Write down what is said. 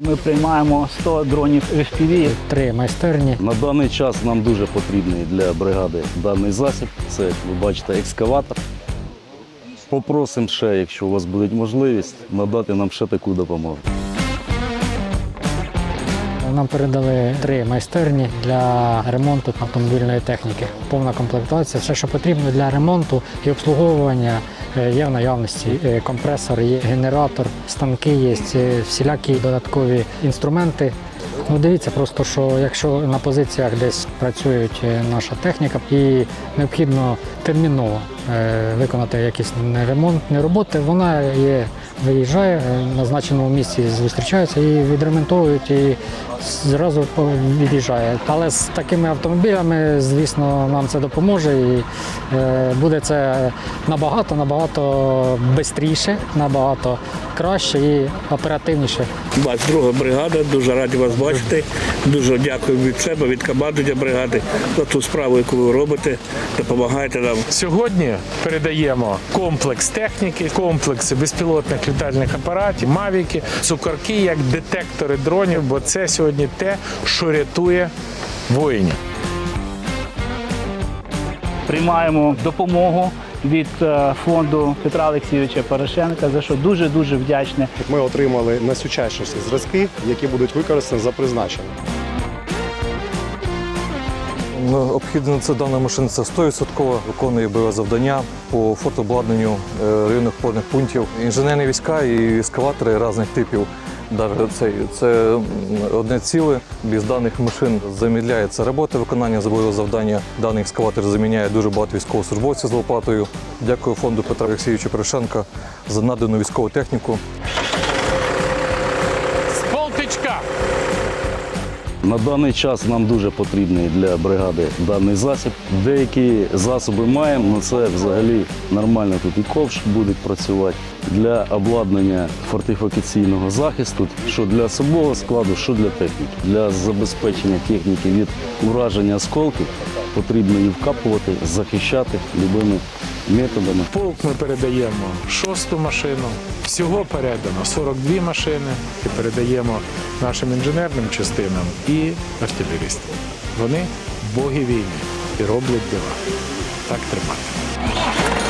Ми приймаємо 100 дронів FPV. Три майстерні. На даний час нам дуже потрібний для бригади даний засіб. Це, як ви бачите, екскаватор. Попросимо ще, якщо у вас буде можливість, надати нам ще таку допомогу. Нам передали три майстерні для ремонту автомобільної техніки. Повна комплектація, все, що потрібно для ремонту і обслуговування е, є в наявності. Е, Компресор, є генератор, станки є, е, всілякі додаткові інструменти. Ну, дивіться, просто що якщо на позиціях десь працюють наша техніка і необхідно терміново виконати якісь ремонтні роботи, вона є, виїжджає е, в назначеному місці, зустрічаються і відремонтовують і зразу від'їжджає. Але з такими автомобілями, звісно, нам це допоможе і е, буде це набагато, набагато швидше, набагато краще і оперативніше. 22 бригада, дуже раді вас бачити. Дуже дякую від себе, від командування бригади за ту справу, яку ви робите. Допомагаєте нам. Сьогодні передаємо комплекс техніки, комплекси безпілотних літальних апаратів, мавіки, цукорки як детектори дронів, бо це сьогодні те, що рятує воїнів. Приймаємо допомогу від е, фонду Петра Олексійовича Порошенка, за що дуже дуже вдячний. Ми отримали найсучасніші зразки, які будуть використані за призначенням. Обхідна це дана машина це 100% виконує бойове завдання по фотообладнанню е, районних опорних пунктів. Інженерні війська і ескаватори різних типів. Це, це одне ціле без даних машин замідляється робота виконання бойового завдання. Даний ескаватор заміняє дуже багато військовослужбовців з лопатою. Дякую фонду Петра Олексійовича Порошенка за надану військову техніку. На даний час нам дуже потрібний для бригади даний засіб. Деякі засоби маємо, але це взагалі нормально тут і ковш будуть працювати для обладнання фортифікаційного захисту, що для особового складу, що для техніки. Для забезпечення техніки від ураження осколків потрібно її вкапувати, захищати любими методами. Полк ми передаємо шосту машину. Всього передано 42 машини і передаємо нашим інженерним частинам і артилеристам. Вони боги війни і роблять дива. Так тримати.